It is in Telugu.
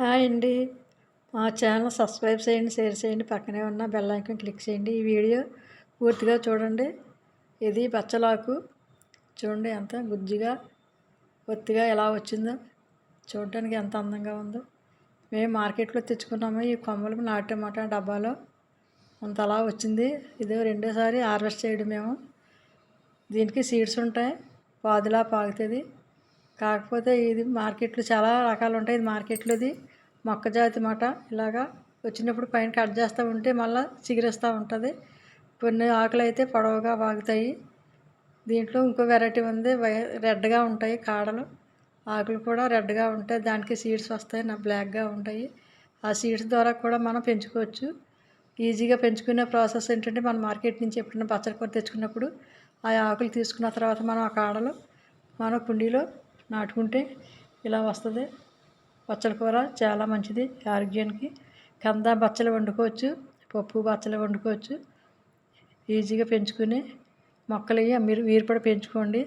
హాయ్ అండి. మా ఛానల్ సబ్స్క్రైబ్ చేయండి షేర్ చేయండి పక్కనే ఉన్న బెల్ ఐకాన్ క్లిక్ చేయండి. ఈ వీడియో పూర్తిగా చూడండి. ఇది బచ్చలాకు. చూడండి ఎంత గుజ్జుగా ఒత్తిగా ఎలా వచ్చిందో. చూడడానికి ఎంత అందంగా ఉందో. మేము మార్కెట్లో తెచ్చుకున్నాము ఈ కొమ్మలు నాటమాట డబ్బాలో. అంత అలా వచ్చింది. ఇది రెండోసారి హార్వెస్ట్ చేయడం మేము. దీనికి సీడ్స్ ఉంటాయి. పాదులా పాగుతుంది. కాకపోతే ఇది మార్కెట్లో చాలా రకాలు ఉంటాయి. ఇది మార్కెట్లోది మొక్క జాతి మాట. ఇలాగా వచ్చినప్పుడు పైన కట్ చేస్తూ ఉంటే మళ్ళీ చిగురిస్తూ ఉంటుంది. కొన్ని ఆకులు అయితే పొడవుగా వాగుతాయి. దీంట్లో ఇంకో వెరైటీ ఉంది. రెడ్గా ఉంటాయి కాడలు. ఆకులు కూడా రెడ్గా ఉంటాయి. దానికి సీడ్స్ వస్తాయి. నా బ్లాక్గా ఉంటాయి. ఆ సీడ్స్ ద్వారా కూడా మనం పెంచుకోవచ్చు. ఈజీగా పెంచుకునే ప్రాసెస్ ఏంటంటే మనం మార్కెట్ నుంచి ఎప్పుడైనా పచ్చడి కూర తెచ్చుకున్నప్పుడు ఆ ఆకులు తీసుకున్న తర్వాత మనం ఆ కాడలు మన కుండీలో నాటుకుంటే ఇలా వస్తుంది. పచ్చడి కూర చాలా మంచిది ఆరోగ్యానికి. కంద బచ్చలు వండుకోవచ్చు పప్పు బచ్చలు వండుకోవచ్చు. ఈజీగా పెంచుకుని మొక్కలు మీరు మీరు కూడా పెంచుకోండి.